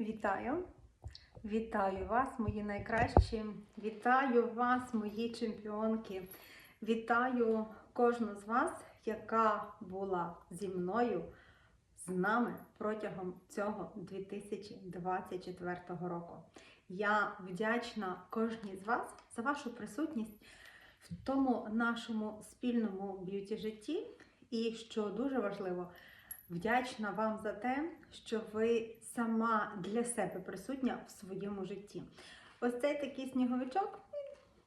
Вітаю! Вітаю вас, мої найкращі! Вітаю вас, мої чемпіонки! Вітаю кожну з вас, яка була зі мною, з нами протягом цього 2024 року. Я вдячна кожній з вас за вашу присутність в тому нашому спільному б'юті житті. І що дуже важливо, вдячна вам за те, що ви сама для себе присутня в своєму житті. Ось цей такий сніговичок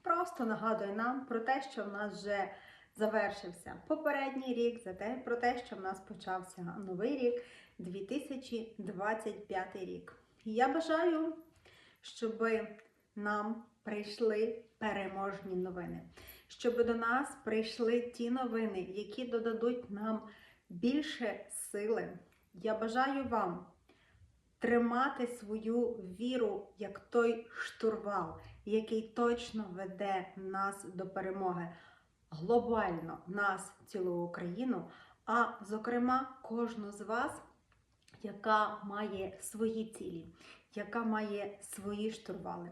просто нагадує нам про те, що в нас вже завершився попередній рік, за те, про те, що в нас почався новий рік 2025 рік. І я бажаю, щоб нам прийшли переможні новини, щоб до нас прийшли ті новини, які додадуть нам більше сили. Я бажаю вам тримати свою віру як той штурвал, який точно веде нас до перемоги. Глобально нас, цілу Україну, а зокрема кожну з вас, яка має свої цілі, яка має свої штурвали,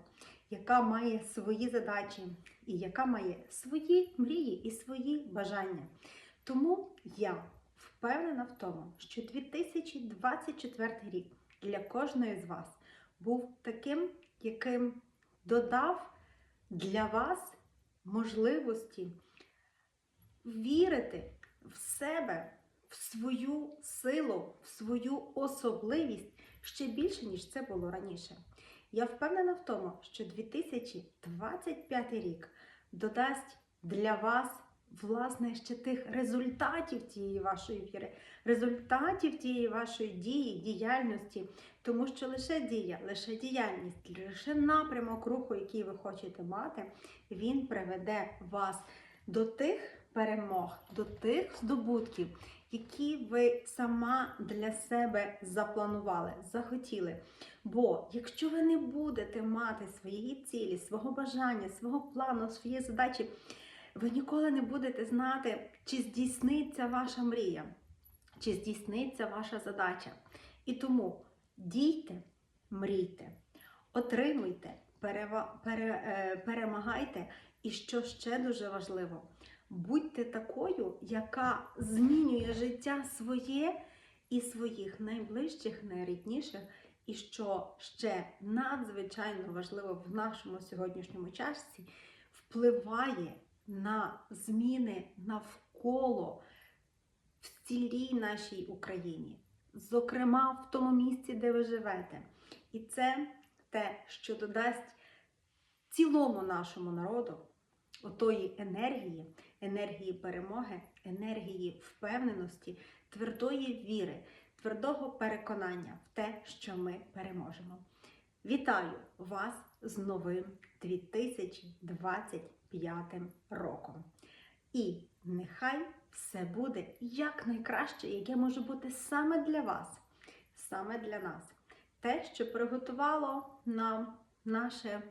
яка має свої задачі і яка має свої мрії і свої бажання. Тому я впевнена в тому, що 2024 рік для кожної з вас був таким, яким додав для вас можливості вірити в себе, в свою силу, в свою особливість ще більше, ніж це було раніше. Я впевнена в тому, що 2025 рік додасть для вас власне ще тих результатів тієї вашої віри, результатів тієї вашої дії, діяльності, тому що лише дія, лише діяльність, лише напрямок руху, який ви хочете мати, він приведе вас до тих перемог, до тих здобутків, які ви сама для себе запланували, захотіли. Бо якщо ви не будете мати своєї цілі, свого бажання, свого плану, своєї задачі, ви ніколи не будете знати, чи здійсниться ваша мрія, чи здійсниться ваша задача. І тому дійте, мрійте, отримуйте, е, перемагайте. І що ще дуже важливо, будьте такою, яка змінює життя своє і своїх найближчих, найрідніших. І що ще надзвичайно важливо в нашому сьогоднішньому часі, впливає на зміни навколо в цілій нашій Україні, зокрема в тому місці, де ви живете. І це те, що додасть цілому нашому народу отої енергії, енергії перемоги, енергії впевненості, твердої віри, твердого переконання в те, що ми переможемо. Вітаю вас з новим 2025 роком. І нехай все буде якнайкраще, яке може бути саме для вас, саме для нас. Те, що приготувало нам наше,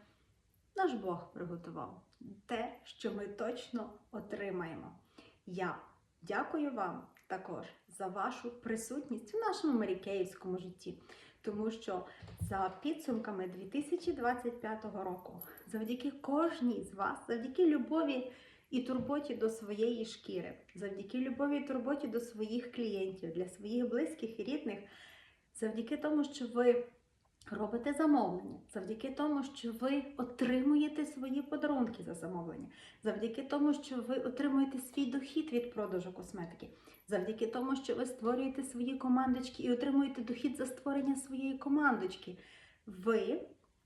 наш Бог приготував, те, що ми точно отримаємо. Я дякую вам також за вашу присутність в нашому марікеївському житті, тому що за підсумками 2025 року, завдяки кожній з вас, завдяки любові і турботі до своєї шкіри, завдяки любові і турботі до своїх клієнтів, для своїх близьких і рідних, завдяки тому, що ви робите замовлення, завдяки тому, що ви отримуєте свої подарунки за замовлення, завдяки тому, що ви отримуєте свій дохід від продажу косметики, завдяки тому, що ви створюєте свої командочки і отримуєте дохід за створення своєї командочки, ви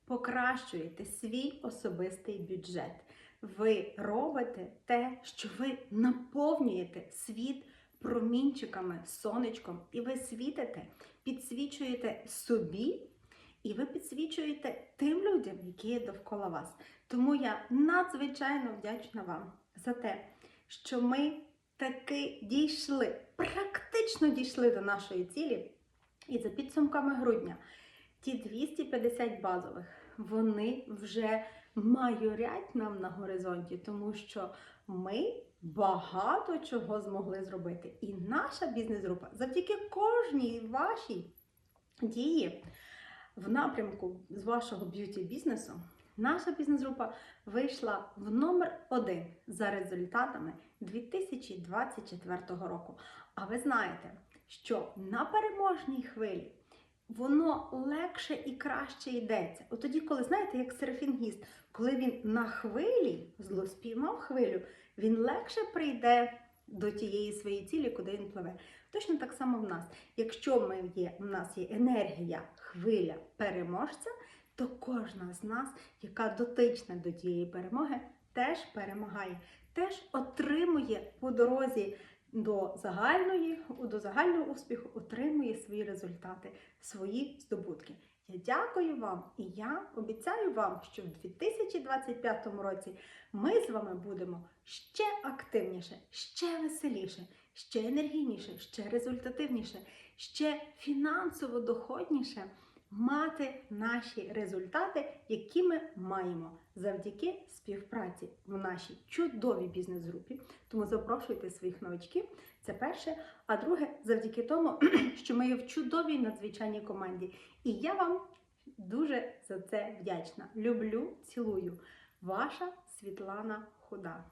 покращуєте свій особистий бюджет. Ви робите те, що ви наповнюєте світ промінчиками, сонечком, і ви світите, підсвічуєте собі, і ви підсвічуєте тим людям, які є довкола вас. Тому я надзвичайно вдячна вам за те, що ми таки дійшли, практично дійшли до нашої цілі. І за підсумками грудня ті 250 базових, вони вже майорять нам на горизонті, тому що ми багато чого змогли зробити. І наша бізнес-група завдяки кожній вашій дії в напрямку з вашого б'юті бізнесу, наша бізнес-група вийшла в номер один за результатами 2024 року. А ви знаєте, що на переможній хвилі воно легше і краще йдеться. От тоді, коли знаєте, як серфінгіст, коли він на хвилі зло спіймав хвилю, він легше прийде до тієї своєї цілі, куди він пливе. Точно так само в нас. Якщо ми є, в нас є енергія, хвиля переможця, то кожна з нас, яка дотична до тієї перемоги, теж перемагає, теж отримує по дорозі до загальної, до загального успіху, отримує свої результати, свої здобутки. Я дякую вам і я обіцяю вам, що в 2025 році ми з вами будемо ще активніше, ще веселіше, ще енергійніше, ще результативніше, ще фінансово доходніше мати наші результати, які ми маємо завдяки співпраці в нашій чудовій бізнес-групі. Тому запрошуйте своїх новачків. Це перше. А друге, завдяки тому, що ми є в чудовій надзвичайній команді. І я вам дуже за це вдячна. Люблю, цілую. Ваша Світлана Худа.